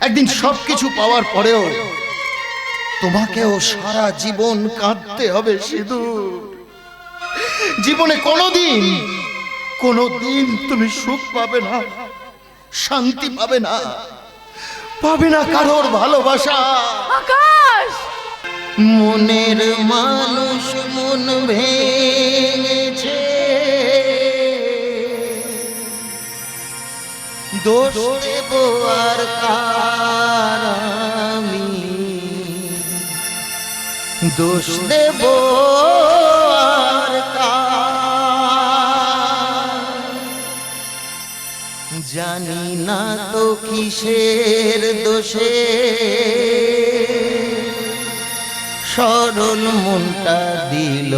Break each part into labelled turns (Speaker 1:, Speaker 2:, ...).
Speaker 1: একদিন সবকিছু পাওয়ার পরেও তোমাকেও সারা জীবন কাঁদতে হবে সিঁদুর। জীবনে কোনোদিন কোনোদিন তুমি সুখ পাবে না শান্তি পাবে না পাবে না কারোর ভালোবাসা।
Speaker 2: আকাশ!
Speaker 1: মনের মানুষ মন ভেঙেছে। দোষ দেব আর কার? দোষ দেব জানি না তো কিসের দোষে। সরল মনটা দিল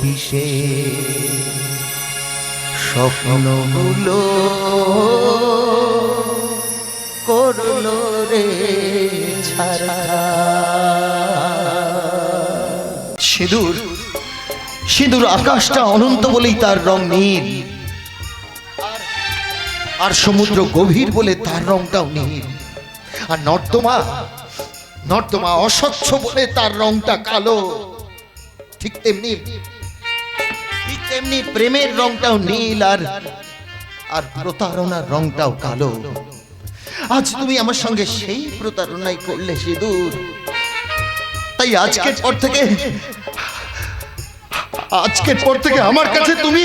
Speaker 1: পিসে স্বপ্নগুলো করল রে ছাড়া। সিঁদুর। সিঁদুর আকাশটা অনন্ত বলেই তার রং নীল। আর সমুদ্র গভীর বলে তার রংটাও নীল। আর নর্দমা নর্দমা অস্বচ্ছ বলে তার রংটা কালো। ঠিক তেমনি ঠিক তেমনি প্রেমের রংটাও নীল আর আর প্রতারণার রংটাও কালো। আজ তুমি আমার সঙ্গে সেই প্রতারণাই করলে সিঁদুর। তাই আজকের পর থেকে আজকের পর থেকে আমার কাছে তুমি